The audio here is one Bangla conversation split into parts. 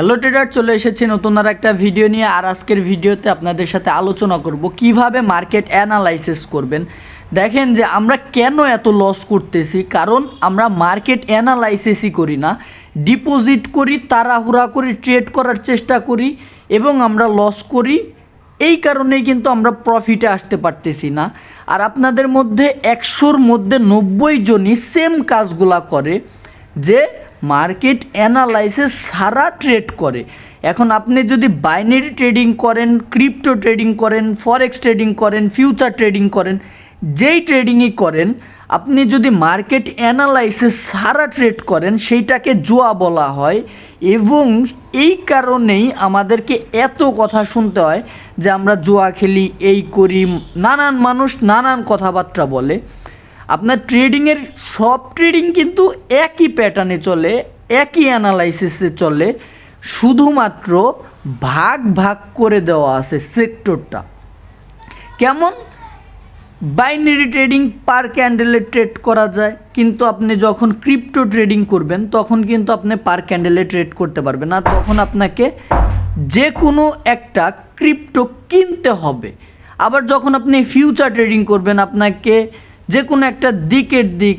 হ্যালো ট্রেডার চলে এসেছি নতুন আর একটা ভিডিও নিয়ে। আর আজকের ভিডিওতে আপনাদের সাথে আলোচনা করব কীভাবে মার্কেট অ্যানালাইসিস করবেন। দেখেন যে আমরা কেন এত লস করতেছি, কারণ আমরা মার্কেট অ্যানালাইসিসই করি না। ডিপোজিট করি, তাড়াহুড়া করি ট্রেড করার চেষ্টা করি এবং আমরা লস করি। এই কারণেই কিন্তু আমরা প্রফিটে আসতে পারতেছি না। আর আপনাদের মধ্যে একশোর মধ্যে নব্বই জনই সেম কাজগুলা করে, যে মার্কেট অ্যানালাইসিস সারা ট্রেড করে। এখন আপনি যদি বাইনারি ট্রেডিং করেন, ক্রিপ্টো ট্রেডিং করেন, ফরেক্স ট্রেডিং করেন, ফিউচার ট্রেডিং করেন, যেই ট্রেডিংই করেন, আপনি যদি মার্কেট অ্যানালাইসিস সারা ট্রেড করেন, সেইটাকে জুয়া বলা হয়। এবং এই কারণেই আমাদেরকে এত কথা শুনতে হয় যে আমরা জুয়া খেলি, এই করি, নানান মানুষ নানান কথাবার্তা বলে। আপনার ট্রেডিংয়ের সব ট্রেডিং কিন্তু একই প্যাটার্নে চলে, একই অ্যানালাইসিসে চলে, শুধুমাত্র ভাগ ভাগ করে দেওয়া আছে সেক্টরটা কেমন? বাইনারি ট্রেডিং পার ক্যান্ডেলে ট্রেড করা যায়, কিন্তু আপনি যখন ক্রিপ্টো ট্রেডিং করবেন, তখন কিন্তু আপনি পার ক্যান্ডেলে ট্রেড করতে পারবেন না, তখন আপনাকে যে কোনো একটা ক্রিপ্টো কিনতে হবে। আবার যখন আপনি ফিউচার ট্রেডিং করবেন, আপনাকে যে কোনো একটা দিকের দিক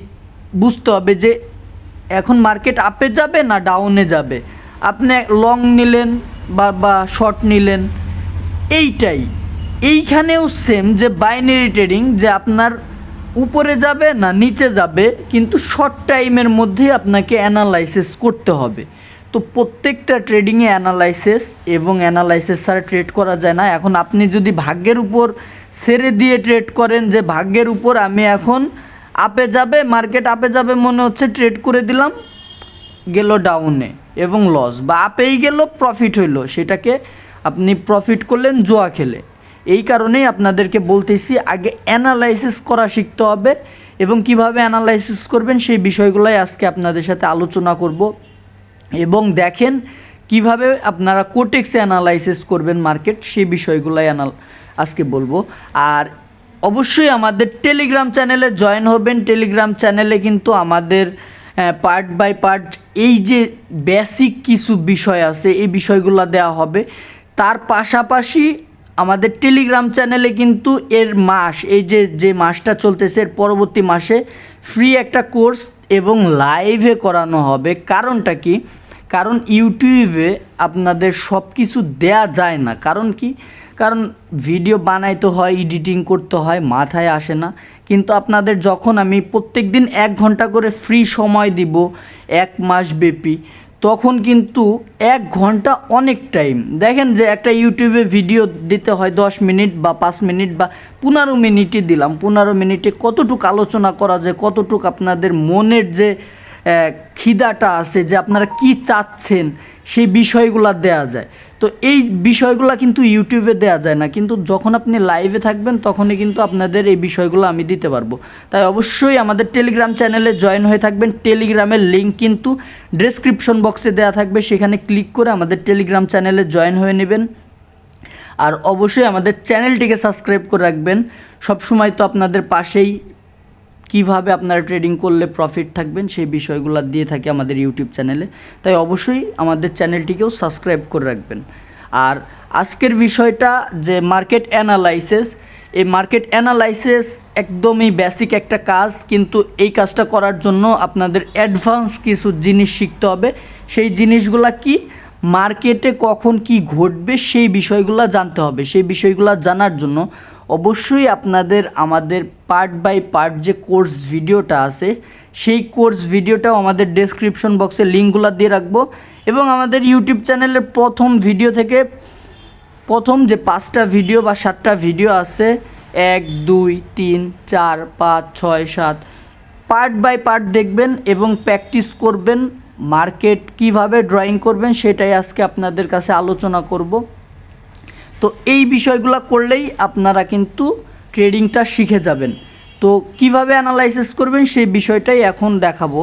বুঝতে হবে যে এখন মার্কেট আপে যাবে না ডাউনে যাবে। আপনি লং নিলেন বা বা শর্ট নিলেন, এইটাই। এইখানেও সেম যে বাইনারি ট্রেডিং যে আপনার উপরে যাবে না নিচে যাবে, কিন্তু শর্ট টাইমের মধ্যেই আপনাকে অ্যানালাইসিস করতে হবে। তো প্রত্যেকটা ট্রেডিংয়ে অ্যানালাইসিস এবং অ্যানালাইসিস ছাড়া ট্রেড করা যায় না। এখন আপনি যদি ভাগ্যের উপর ছেড়ে দিয়ে ট্রেড করেন যে ভাগ্যের উপর আমি এখন আপে যাবে মার্কেট আপে যাবে মনে হচ্ছে ট্রেড করে দিলাম, গেল ডাউনে এবং লস বা আপেই গেল প্রফিট হইল। সেটাকে আপনি প্রফিট করলেন জোয়া খেলে। এই কারণেই আপনাদেরকে বলতেছি, আগে অ্যানালাইসিস করা শিখতে হবে এবং কীভাবে অ্যানালাইসিস করবেন সেই বিষয়গুলোই আজকে আপনাদের সাথে আলোচনা করব। এবং দেখেন কীভাবে আপনারা কোটেক্সে অ্যানালাইসিস করবেন মার্কেট সেই বিষয়গুলোই অ্যানাল আজকে বলব। আর অবশ্যই আমাদের টেলিগ্রাম চ্যানেলে জয়েন হবেন। টেলিগ্রাম চ্যানেলে কিন্তু আমাদের পার্ট বাই পার্ট এই যে বেসিক কিছু বিষয় আছে, এই বিষয়গুলো দেওয়া হবে। তার পাশাপাশি আমাদের টেলিগ্রাম চ্যানেলে কিন্তু এর মাস, এই যে যে মাসটা চলতেছে, এর পরবর্তী মাসে ফ্রি একটা কোর্স এবং লাইভে করানো হবে। কারণটা কি? কারণ ইউটিউবে আপনাদের সব কিছু দেয়া যায় না। কারণ কি? কারণ ভিডিও বানাইতে হয় এডিটিং করতে হয়, মাথায় আসে না। কিন্তু আপনাদের যখন আমি প্রত্যেক দিন এক ঘণ্টা করে ফ্রি সময় দিব, এক মাস ব্যাপী, তখন কিন্তু এক ঘণ্টা অনেক টাইম দেখেন যে একটা ইউটিউবে ভিডিও দিতে হয় দশ মিনিট বা পাঁচ মিনিট বা পনেরো মিনিটই দিলাম। পনেরো মিনিটে কতটুকু আলোচনা করা যায়, কতটুকু আপনাদের মনের যে খিদাটা আছে যে আপনারা কি চাচ্ছেন, সেই বিষয়গুলো দেয়া যায়। তো এই বিষয়গুলো কিন্তু ইউটিউবে দেয়া যায় না। কিন্তু যখন আপনি লাইভে থাকবেন, তখনই কিন্তু আপনাদের এই বিষয়গুলো আমি দিতে পারব। তাই অবশ্যই আমাদের টেলিগ্রাম চ্যানেলে জয়েন হয়ে থাকবেন। টেলিগ্রামের লিঙ্ক কিন্তু ডেসক্রিপশন বক্সে দেওয়া থাকবে। সেখানে ক্লিক করে আমাদের টেলিগ্রাম চ্যানেলে জয়েন হয়ে নেবেন। আর অবশ্যই আমাদের চ্যানেলটিকে সাবস্ক্রাইব করে রাখবেন। সবসময় তো আপনাদের পাশেই কীভাবে আপনারা ট্রেডিং করলে প্রফিট থাকবেন সেই বিষয়গুলো দিয়ে থাকি আমাদের ইউটিউব চ্যানেলে তাই অবশ্যই আমাদের চ্যানেলটিকেও সাবস্ক্রাইব করে রাখবেন। আর আজকের বিষয়টা যে মার্কেট অ্যানালাইসিস এই মার্কেট অ্যানালাইসিস একদমই বেসিক একটা কাজ, কিন্তু এই কাজটা করার জন্য আপনাদের অ্যাডভান্স কিছু জিনিস শিখতে হবে। সেই জিনিসগুলা কি? মার্কেটে কখন কি ঘটবে সেই বিষয়গুলো জানতে হবে। সেই বিষয়গুলো জানার জন্য অবশ্যই আপনাদের আমাদের পার্ট বাই পার্ট যে কোর্স ভিডিওটা আছে, সেই কোর্স ভিডিওটাও আমাদের ডেসক্রিপশন বক্সে লিঙ্কগুলো দিয়ে রাখব এবং আমাদের ইউটিউব চ্যানেলের প্রথম ভিডিও থেকে প্রথম যে পাঁচটা ভিডিও বা সাতটা ভিডিও আছে, এক, দুই, তিন, চার, পাঁচ, ছয়, সাত পার্ট বাই পার্ট দেখবেন এবং প্র্যাকটিস করবেন মার্কেট কীভাবে ড্রয়িং করবেন সেটাই আজকে আপনাদের কাছে আলোচনা করব। তো এই বিষয়গুলো করলেই আপনারা কিন্তু ট্রেডিংটা শিখে যাবেন। তো কীভাবে অ্যানালাইসিস করবেন সেই বিষয়টাই এখন দেখাবো।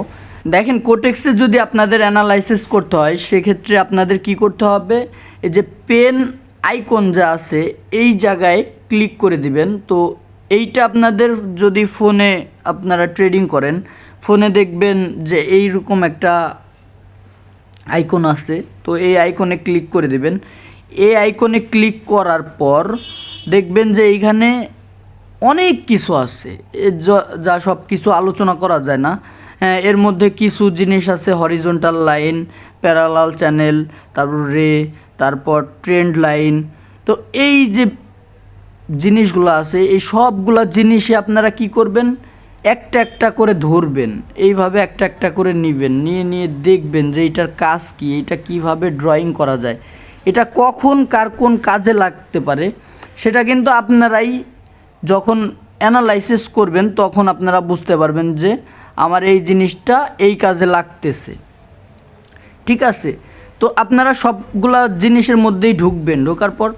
দেখেন কোটেক্সে যদি আপনাদের অ্যানালাইসিস করতে হয়, সেক্ষেত্রে আপনাদের কি করতে হবে? এই যে পেন আইকন যা আছে, এই জায়গায় ক্লিক করে দিবেন। তো এইটা আপনাদের যদি ফোনে আপনারা ট্রেডিং করেন ফোনে দেখবেন যে এইরকম একটা আইকন আছে। তো এই আইকনে ক্লিক করে দেবেন। এই আইকনে ক্লিক করার পর দেখবেন যে এইখানে অনেক কিছু আছে। য- সব কিছু আলোচনা করা যায় না। হ্যাঁ, এর মধ্যে কিছু জিনিস আছে হরিজন্টাল লাইন প্যারালাল চ্যানেল তারপর রে তারপর ট্রেন্ড লাইন তো এই যে জিনিসগুলো আছে এই সবগুলা জিনিসই আপনারা কি করবেন? একটা একটা করে ধরবেন। এইভাবে একটা একটা করে নেবেন। নিয়ে নিয়ে দেখবেন যে এটার কাজ কি এটা কীভাবে ড্রয়িং করা যায়। এটা কখন কার কোন কাজে লাগতে পারে, সেটা কিন্তু আপনারাই যখন অ্যানালাইসিস করবেন, তখন আপনারা বুঝতে পারবেন যে আমার এই জিনিসটা এই কাজে লাগতেছে। ঠিক আছে? তো আপনারা সবগুলা জিনিসের মধ্যেই ঢুকবেন, ঢোকার পর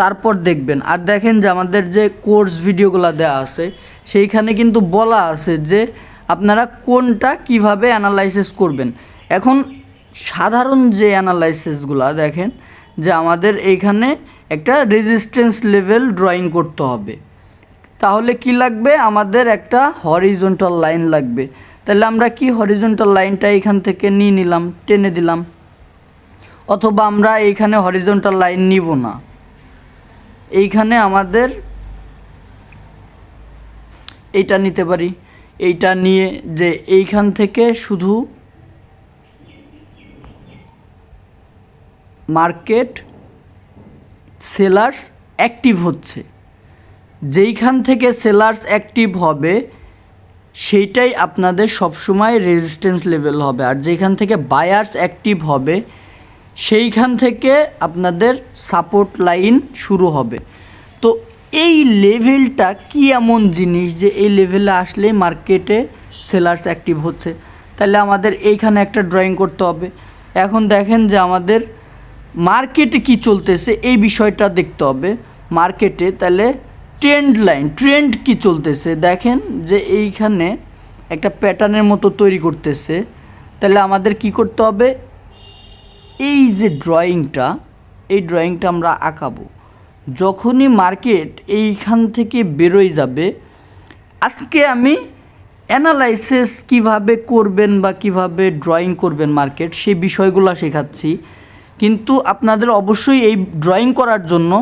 তারপর দেখবেন। আর দেখেন যে আমাদের যে কোর্স ভিডিওগুলো দেওয়া আছে, সেইখানে কিন্তু বলা আছে যে আপনারা কোনটা কীভাবে অ্যানালাইসিস করবেন। এখন সাধারণ যে অ্যানালাইসিসগুলো দেখেন যে আমাদের এইখানে একটা রেজিস্ট্যান্স লেভেল ড্রয়িং করতে হবে। তাহলে কি লাগবে? আমাদের একটা হরিজন্টাল লাইন লাগবে। তাহলে আমরা কি হরিজন্টাল লাইনটা এখান থেকে নিয়ে নিলাম, টেনে দিলাম? অথবা আমরা এইখানে হরিজন্টাল লাইন নিব না। এইখানে আমাদের এইটা নিতে পারি। এইটা নিয়ে যে এইখান থেকে শুধু মার্কেট সেলার্স অ্যাক্টিভ হচ্ছে। যেইখান থেকে সেলার্স অ্যাক্টিভ হবে, সেইটাই আপনাদের সবসময় রেজিস্ট্যান্স লেভেল হবে। আর যেখান থেকে বায়ার্স অ্যাক্টিভ হবে, সেইখান থেকে আপনাদের সাপোর্ট লাইন শুরু হবে। তো এই লেভেলটা কি এমন জিনিস যে এই লেভেলে আসলে মার্কেটে সেলার্স অ্যাক্টিভ হচ্ছে? তাহলে আমাদের এইখানে একটা ড্রয়িং করতে হবে। এখন দেখেন যে আমাদের মার্কেটে কি চলতেছে এই বিষয়টা দেখতে হবে। মার্কেটে তাহলে ট্রেন্ড লাইন ট্রেন্ড কি চলতেছে? দেখেন যে এইখানে একটা প্যাটার্নের মতো তৈরি করতেছে। তাহলে আমাদের কি করতে হবে? এই যে ড্রয়িংটা এই ড্রয়িংটা আমরা আঁকাবো। যখনই মার্কেট এইখান থেকে বেরোয় যাবে, আজকে আমি অ্যানালাইসিস কীভাবে করবেন বা কীভাবে ড্রয়িং করবেন মার্কেট সেই বিষয়গুলো শেখাচ্ছি। কিন্তু আপনাদের অবশ্যই এই ড্রয়িং করার জন্য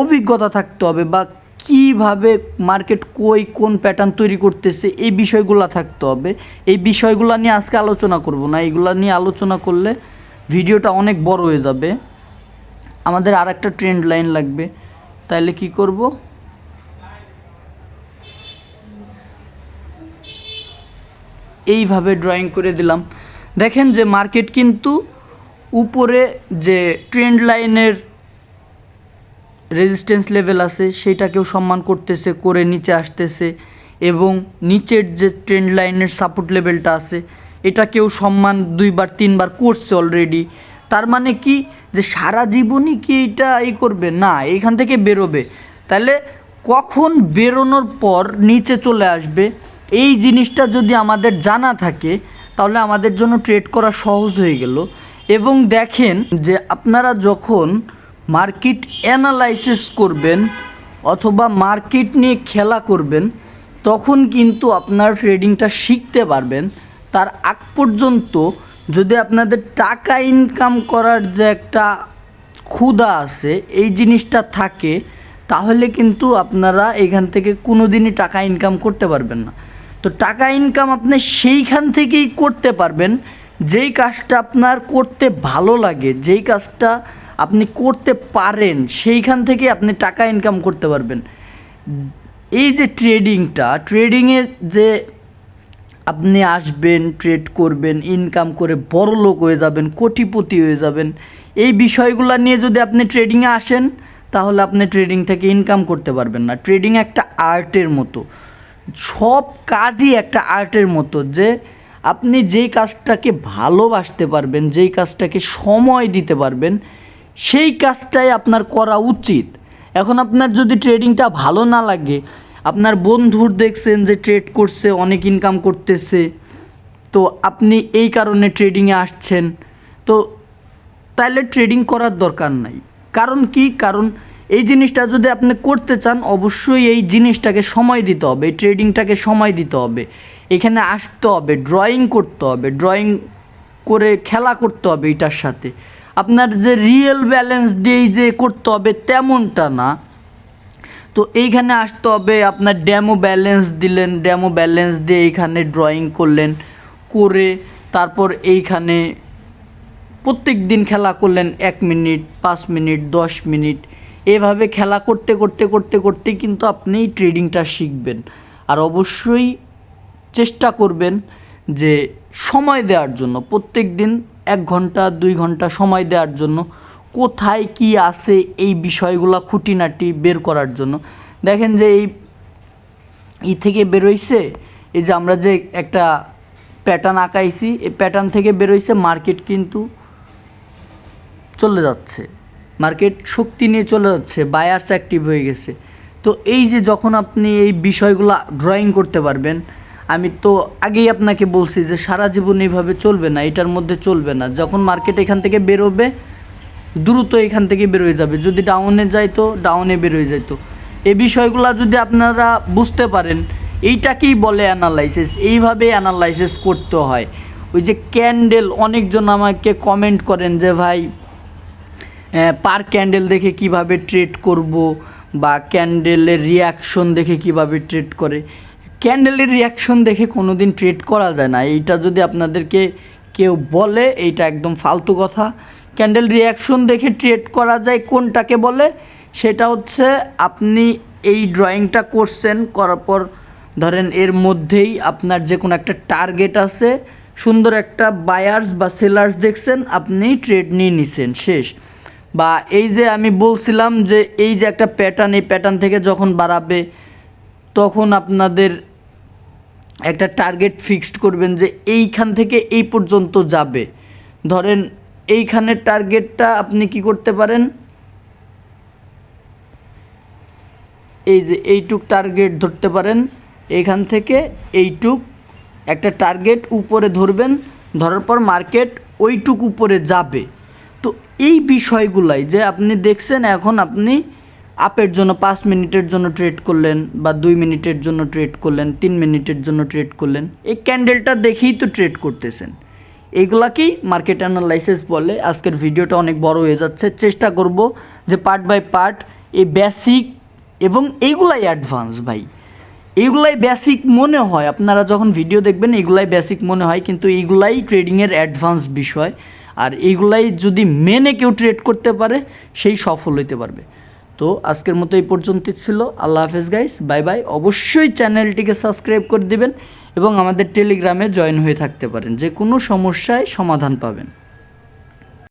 অভিজ্ঞতা থাকতে হবে বা কীভাবে মার্কেট কই, কোন প্যাটার্ন তৈরি করতেছে, এই বিষয়গুলো থাকতে হবে। এই বিষয়গুলো নিয়ে আজকে আলোচনা করব না। এইগুলো নিয়ে আলোচনা করলে ভিডিওটা অনেক বড় হয়ে যাবে। আমাদের আর একটা ট্রেন্ড লাইন লাগবে। তাইলে কি করব? এইভাবে ড্রয়িং করে দিলাম। দেখেন যে মার্কেট কিন্তু উপরে যে ট্রেন্ড লাইনের রেজিস্ট্যান্স লেভেল আছে সেইটাকেও সম্মান করতেছে, করে নিচে আসতেছে এবং নিচের যে ট্রেন্ড লাইনের সাপোর্ট লেভেলটা আছে, এটাকেও সম্মান দুইবার, তিনবার করছে অলরেডি তার মানে কি? যে সারা জীবনই কি এটা এই করবে? না এইখান থেকে বেরোবে। তাহলে কখন বেরোনোর পর নিচে চলে আসবে? এই জিনিসটা যদি আমাদের জানা থাকে, তাহলে আমাদের জন্য ট্রেড করা সহজ হয়ে গেল। এবং দেখেন যে আপনারা যখন মার্কেট অ্যানালাইসিস করবেন অথবা মার্কেট নিয়ে খেলা করবেন, তখন কিন্তু আপনার ট্রেডিংটা শিখতে পারবেন। তার আগ পর্যন্ত যদি আপনাদের টাকা ইনকাম করার যে একটা ক্ষুধা আছে, এই জিনিসটা থাকে, তাহলে কিন্তু আপনারা এখান থেকে কোনো দিনই টাকা ইনকাম করতে পারবেন না। তো টাকা ইনকাম আপনি সেইখান থেকেই করতে পারবেন যেই কাজটা আপনার করতে ভালো লাগে, যেই কাজটা আপনি করতে পারেন, সেইখান থেকে আপনি টাকা ইনকাম করতে পারবেন। এই যে ট্রেডিংটা ট্রেডিংয়ে যে আপনি আসবেন ট্রেড করবেন ইনকাম করে বড় লোক হয়ে যাবেন, কোটিপতি হয়ে যাবেন, এই বিষয়গুলো নিয়ে যদি আপনি ট্রেডিংয়ে আসেন, তাহলে আপনি ট্রেডিং থেকে ইনকাম করতে পারবেন না। ট্রেডিং একটা আর্টের মতো। সব কাজই একটা আর্টের মতো যে আপনি যেই কাজটাকে ভালোবাসতে পারবেন, যেই কাজটাকে সময় দিতে পারবেন, সেই কাজটাই আপনার করা উচিত। এখন আপনার যদি ট্রেডিংটা ভালো না লাগে, আপনার বন্ধুর দেখছেন যে ট্রেড করছে, অনেক ইনকাম করতেছে, তো আপনি এই কারণে ট্রেডিংয়ে আসছেন, তো তাহলে ট্রেডিং করার দরকার নাই। কারণ কি? কারণ এই জিনিসটা যদি আপনি করতে চান, অবশ্যই এই জিনিসটাকে সময় দিতে হবে, এই ট্রেডিংটাকে সময় দিতে হবে। এখানে আসতে হবে ড্রয়িং করতে হবে ড্রয়িং করে খেলা করতে হবে এটার সাথে। আপনার যে রিয়েল ব্যালেন্স দিয়েই যে করতে হবে তেমনটা না। তো এইখানে আসতে হবে, আপনার ড্যামো ব্যালেন্স দিলেন ড্যামো ব্যালেন্স দিয়ে এইখানে ড্রয়িং করলেন, করে তারপর এইখানে প্রত্যেক দিন খেলা করলেন এক মিনিট, পাঁচ মিনিট, দশ মিনিট এভাবে খেলা করতে করতে করতে করতে কিন্তু আপনি ট্রেডিংটা শিখবেন। আর অবশ্যই চেষ্টা করবেন যে সময় দেওয়ার জন্য, প্রত্যেক দিন এক ঘণ্টা, দুই ঘণ্টা সময় দেওয়ার জন্য, কোথায় কি আছে এই বিষয়গুলো খুঁটিনাটি বের করার জন্য। দেখেন যে এই, ই থেকে বেরোইছে, এই যে আমরা যে একটা প্যাটার্ন আঁকাইছি, এই প্যাটার্ন থেকে বেরোইছে মার্কেট কিন্তু চলে যাচ্ছে। মার্কেট শক্তি নিয়ে চলে যাচ্ছে বায়ার্স অ্যাক্টিভ হয়ে গেছে। তো এই যে যখন আপনি এই বিষয়গুলো ড্রয়িং করতে পারবেন, আমি তো আগেই আপনাকে বলছি যে সারা জীবন এইভাবে চলবে না, এটার মধ্যে চলবে না। যখন মার্কেট এখান থেকে বেরোবে, দ্রুত এখান থেকে বেরোয় যাবে। যদি ডাউনে যায় তো ডাউনে বেরোয় যেত এই বিষয়গুলো যদি আপনারা বুঝতে পারেন, এইটাকেই বলে অ্যানালাইসিস এইভাবে অ্যানালাইসিস করতে হয়। ওই যে ক্যান্ডেল অনেকজন আমাকে কমেন্ট করেন যে, ভাই পার ক্যান্ডেল দেখে কীভাবে ট্রেড করব বা ক্যান্ডেলের রিয়াকশন দেখে কীভাবে ট্রেড করে। ক্যান্ডেলের রিয়াকশন দেখে কোনো দিন ট্রেড করা যায় না। এইটা যদি আপনাদেরকে কেউ বলে, এইটা একদম ফালতু কথা। ক্যান্ডেল রিয়াকশন দেখে ট্রেড করা যায় কোনটাকে বলে? সেটা হচ্ছে আপনি এই ড্রয়িংটা করছেন, করার পর ধরেন এর মধ্যেই আপনার যে কোনো একটা টার্গেট আছে, সুন্দর একটা বায়ার্স বা সেলার্স দেখছেন, আপনি ট্রেড নিয়ে নিছেন, শেষ। বা এই যে আমি বলছিলাম যে এই যে একটা প্যাটার্ন এই প্যাটার্ন থেকে যখন বাড়াবে, তখন আপনাদের একটা টার্গেট ফিক্সড করবেন যে এইখান থেকে এই পর্যন্ত যাবে। ধরেন এইখানের টার্গেটটা আপনি কি করতে পারেন? এই যে এইটুক টার্গেট ধরতে পারেন, এইখান থেকে এইটুক একটা টার্গেট উপরে ধরবেন, ধরার পর মার্কেট ওইটুক উপরে যাবে। তো এই বিষয়গুলাই যে আপনি দেখছেন, এখন আপনি আপের জন্য পাঁচ মিনিটের জন্য ট্রেড করলেন বা দুই মিনিটের জন্য ট্রেড করলেন, তিন মিনিটের জন্য ট্রেড করলেন, এই ক্যান্ডেলটা দেখেই তো ট্রেড করতেছেন। এইগুলাকেই মার্কেট অ্যানালাইসিস বলে, আজকের ভিডিওটা অনেক বড় হয়ে যাচ্ছে। চেষ্টা করব যে পার্ট বাই পার্ট এই বেসিক এবং এইগুলাই অ্যাডভান্স ভাই। এইগুলাই বেসিক মনে হয়, আপনারা যখন ভিডিও দেখবেন, এগুলাই বেসিক মনে হয়, কিন্তু এইগুলাই ট্রেডিংয়ের অ্যাডভান্স বিষয়। আর এইগুলাই যদি মেনে কেউ ট্রেড করতে পারে, সেই সফল হইতে পারবে। তো আজকের মতো এই পর্যন্তই ছিল। আল্লাহ হাফেজ গাইস বাই বাই অবশ্যই চ্যানেলটিকে সাবস্ক্রাইব করে দিবেন এবং আমাদের টেলিগ্রামে জয়েন হয়ে থাকতে পারেন। যে কোনো সমস্যায় সমাধান পাবেন।